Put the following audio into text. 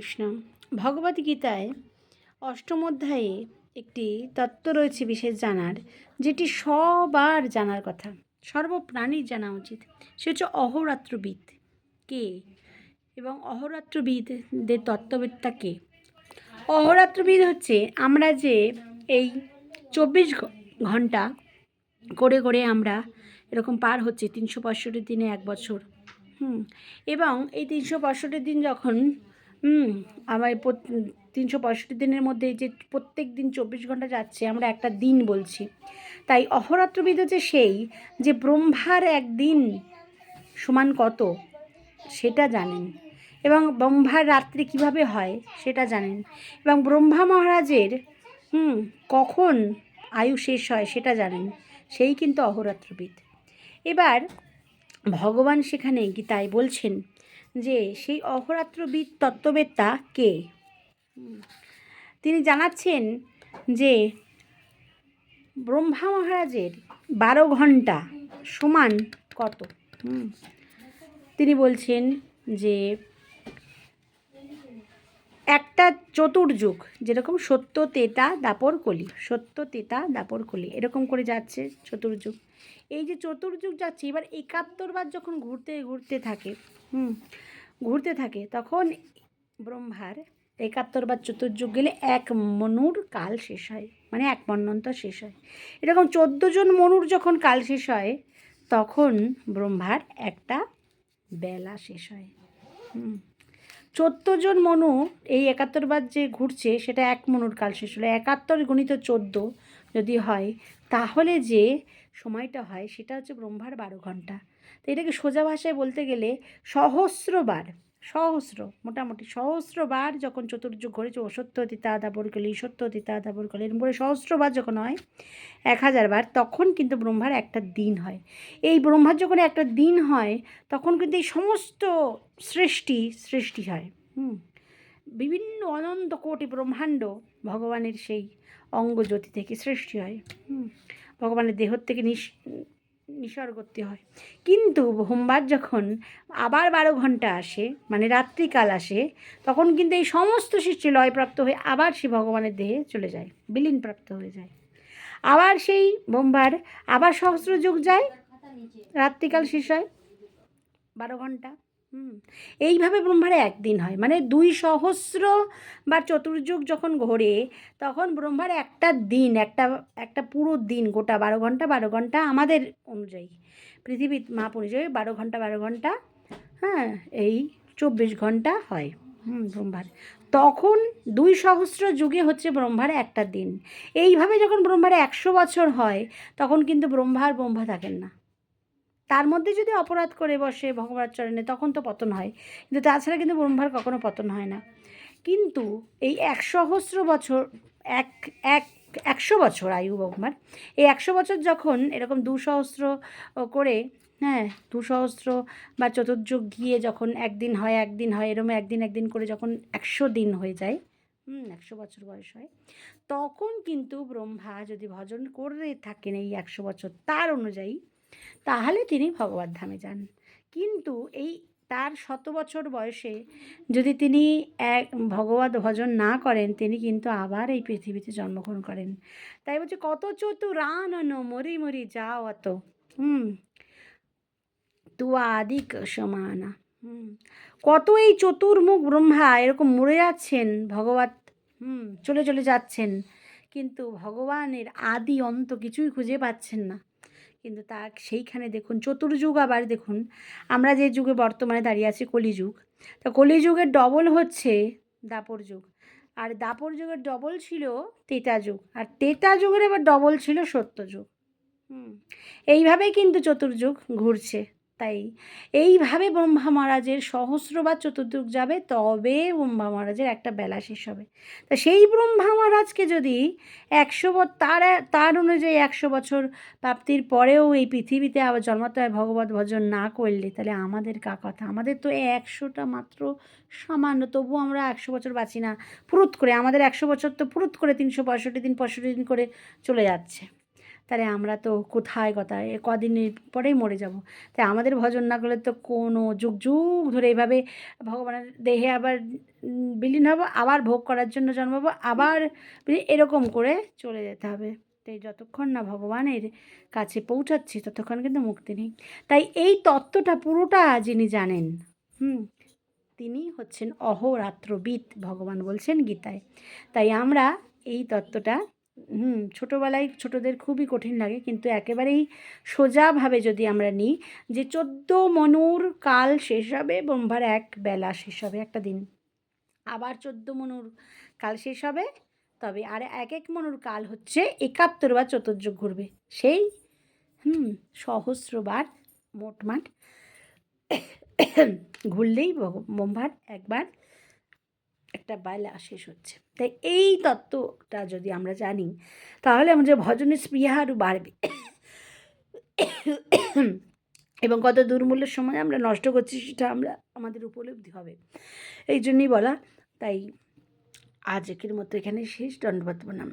কৃষ্ণ ভগবদ্গীতায় অষ্টম অধ্যায়ে একটি তত্ত্ব রয়েছে বিশেষ জানার, যেটি সবার জানার কথা। সর্বপ্রাণীর জানা উচিত। সে হচ্ছে অহরাত্রবিদ। কে? এবং অহরাত্রবিদদের তত্ত্ববেত্তা কে? অহরাত্রবিদ হচ্ছে আমরা যে এই চব্বিশ ঘণ্টা করে করে আমরা এরকম পার হচ্ছে, তিনশো পঁয়ষট্টি দিনে এক বছর। হুম। এবং এই তিনশো পঁয়ষট্টি দিন যখন হুম, আমার তিনশো পঁয়ষট্টি দিনের মধ্যে যে প্রত্যেক দিন চব্বিশ ঘণ্টা যাচ্ছে, আমরা একটা দিন বলছি। তাই অহরাত্রবিদ হচ্ছে সেই, যে ব্রহ্মার একদিন সমান কত, সেটা জানেন। এবং ব্রহ্মার রাত্রি কীভাবে হয়, সেটা জানেন। এবং ব্রহ্মা মহারাজের, হুম, কখন আয়ু শেষ হয়, সেটা জানেন। সেই কিন্তু অহরাত্রবিদ। এবার ভগবান সেখানে গীতায় বলছেন যে সেই অহরাত্রবিদ তত্ত্ববেত্তা কে? তিনি জানাচ্ছেন যে ব্রহ্মা মহারাজের বারো ঘণ্টা সমান কত? তিনি বলছেন যে একটা চতুর্যুগ, যেরকম সত্য, তেতা, দাপর, কলি। সত্য, তেতা, দাপর, কলি, এরকম করে যাচ্ছে চতুর্যুগ। এই যে চতুর্যুগ যাচ্ছে, এবার একাত্তর বার যখন ঘুরতে ঘুরতে থাকে, হুম, ঘুরতে থাকে, তখন ব্রহ্মার একাত্তর বার চতুর্যুগ গেলে এক মনুর কাল শেষ হয় মানে এক মন্বন্তর শেষ হয়। এরকম চোদ্দ জন মনুর যখন কাল শেষ হয়, তখন ব্রহ্মার একটা বেলা শেষ হয়, হুম। জন মনু এই একাত্তর বার যে ঘুরছে, সেটা এক মনুর কাল শেষ হলো। একাত্তর গণিত চোদ্দ যদি হয়, তাহলে যে সময়টা হয়, সেটা হচ্ছে ব্রহ্মার বারো ঘণ্টা। তো এটাকে সোজা ভাষায় বলতে গেলে সহস্রবার। সহস্র, মোটামুটি সহস্রবার যখন চতুর্যুগ ঘুরেছে অসত্য তিতা দাবর কলি, সত্য তিতা দাবর কলি এরকম করে সহস্রবার যখন হয়, এক হাজার বার, তখন কিন্তু ব্রহ্মার একটা দিন হয়। এই ব্রহ্মার যখন একটা দিন হয়, তখন কিন্তু এই সমস্ত সৃষ্টি সৃষ্টি হয়। হুম, বিভিন্ন অনন্ত কোটি ব্রহ্মাণ্ড ভগবানের সেই অঙ্গজ্যোতি থেকে সৃষ্টি হয়। হুম, ভগবানের দেহ থেকে নিস করতে হয়। কিন্তু হোমবার যখন আবার বারো ঘণ্টা আসে মানে রাত্রিকাল আসে, তখন কিন্তু এই সমস্ত সৃষ্টি লয়প্রাপ্ত হয়ে আবার সে ভগবানের দেহে চলে যায়, বিলীনপ্রাপ্ত হয়ে যায়। আবার সেই বোমবার আবার সহস্র যুগ যায়, রাত্রিকাল শেষ হয়, বারো ঘণ্টা এইভাবে ব্রহ্মারে একদিন হয়। মানে দুই সহস্র বা চতুর্যুগ যখন ঘোরে, তখন ব্রহ্মার একটা দিন, একটা একটা পুরো দিন, গোটা বারো ঘণ্টা বারো ঘণ্টা আমাদের অনুযায়ী। পৃথিবীর মাপ অনুযায়ী বারো ঘণ্টা বারো ঘণ্টা হ্যাঁ এই চব্বিশ ঘণ্টা হয়, হুম, ব্রহ্মার। তখন দুই সহস্র যুগে হচ্ছে ব্রহ্মার একটা দিন। এইভাবে যখন ব্রহ্মার একশো বছর হয়, তখন কিন্তু ব্রহ্মার ব্রহ্মা থাকেন না। তার মধ্যে যদি অপরাধ করে বসে ভগবানের চরণে, তখন তো পতন হয়। কিন্তু তাছাড়া কিন্তু ব্রহ্মার কখনো পতন হয় না। কিন্তু এই এক সহস্র বছর, এক এক, একশো বছর আয়ু ব্রহ্মার, এই একশো বছর যখন এরকম দু সহস্র করে হ্যাঁ দু সহস্র বা চতুর্যুগ গিয়ে যখন একদিন হয় একদিন হয় এরকম একদিন একদিন করে যখন একশো দিন হয়ে যায়, হুম, একশো বছর বয়স হয়, তখন কিন্তু ব্রহ্মা যদি ভজন করে থাকেন এই একশো বছর, তার অনুযায়ী তাহলে তিনি ভগবত ধামে যান। কিন্তু এই তার শত বছর বয়সে যদি তিনি এক ভগবত ভজন না করেন, তিনি কিন্তু আবার এই পৃথিবীতে জন্মগ্রহণ করেন। তাই বলছে, কত চতুরান মরি মরি যাও অত হুম তু আদিক সমানা, হুম, কত এই চতুর্মুখ ব্রহ্মা এরকম মরে যাচ্ছেন, ভগবত, হুম, চলে চলে যাচ্ছেন, কিন্তু ভগবানের আদি অন্ত কিছুই খুঁজে পাচ্ছেন না। কিন্তু তা সেইখানে দেখুন, চতুর্যুগ আবার দেখুন, আমরা যে যুগে বর্তমানে দাঁড়িয়ে আছি কলিযুগ, তা কলিযুগের ডবল হচ্ছে দাপর যুগ, আর দাপর যুগের ডবল ছিল তেতা যুগ, আর তেতা যুগের এবার ডবল ছিল সত্য যুগ। হুম, এইভাবেই কিন্তু চতুর্যুগ ঘুরছে। তাই এইভাবে ব্রহ্মা মহারাজের সহস্রবার চতুর্যুগ যাবে, তবে ব্রহ্মা মহারাজের একটা বেলা শেষ হবে। তা সেই ব্রহ্মা মহারাজকে যদি একশো তার তার অনুযায়ী একশো বছর প্রাপ্তির পরেও এই পৃথিবীতে আবার জন্মাতে হয়, ভগবত ভজন না করলে, তাহলে আমাদের কা কথা? আমাদের তো একশোটা মাত্র সামান্য তবু আমরা একশো বছর বাঁচি না। ফুরুত করে, আমাদের একশো বছর তো ফুরুত করে তিনশো পঁয়ষট্টি দিন পঁয়ষট্টি দিন করে চলে যাচ্ছে। তাহলে আমরা তো কোথায় কোথায়? কদিন পরেই মরে যাব। তাই আমাদের ভজন না করলে তো কোনো যুগ যুগ ধরে এভাবে ভগবানের দেহে আবার বিলীন হব, আবার ভোগ করার জন্য জন্মাবো, আবার এরকম করে চলে যেতে হবে। তাই যতক্ষণ না ভগবানের কাছে পৌঁছাচ্ছি, ততক্ষণ কিন্তু মুক্তি নেই। তাই এই তত্ত্বটা পুরোটা যিনি জানেন, হুম, তিনি হচ্ছেন অহরাত্রবিদ ভগবান বলছেন গীতায়। তাই আমরা এই তত্ত্বটা হুম, ছোটোবেলায় ছোটোদের খুবই কঠিন লাগে, কিন্তু একেবারেই সোজাভাবে যদি আমরা নিই যে চোদ্দ মনুর কাল শেষ হবে ব্রহ্মার এক বেলা শেষ হবে একটা দিন। আবার চোদ্দ মনুর কাল শেষ হবে, তবে আর এক এক মনুর কাল হচ্ছে একাত্তর বা চতুর্যুগ ঘুরবে। সেই, হুম সহস্রবার মোটমাট ঘুরলেই ব্রহ্মার একবার একটা বেলা শেষ হচ্ছে। তাই এই তত্ত্বটা যদি আমরা জানি, তাহলে আমাদের ভজনের স্পৃহা আরও বাড়বে। এবং কত দুর্মূল্যের সময় আমরা নষ্ট করছি সেটা আমরা, আমাদের উপলব্ধি হবে। এই জন্যই বলা, তাই আজকের মতো এখানে শেষ। দণ্ডবাদ প্রণাম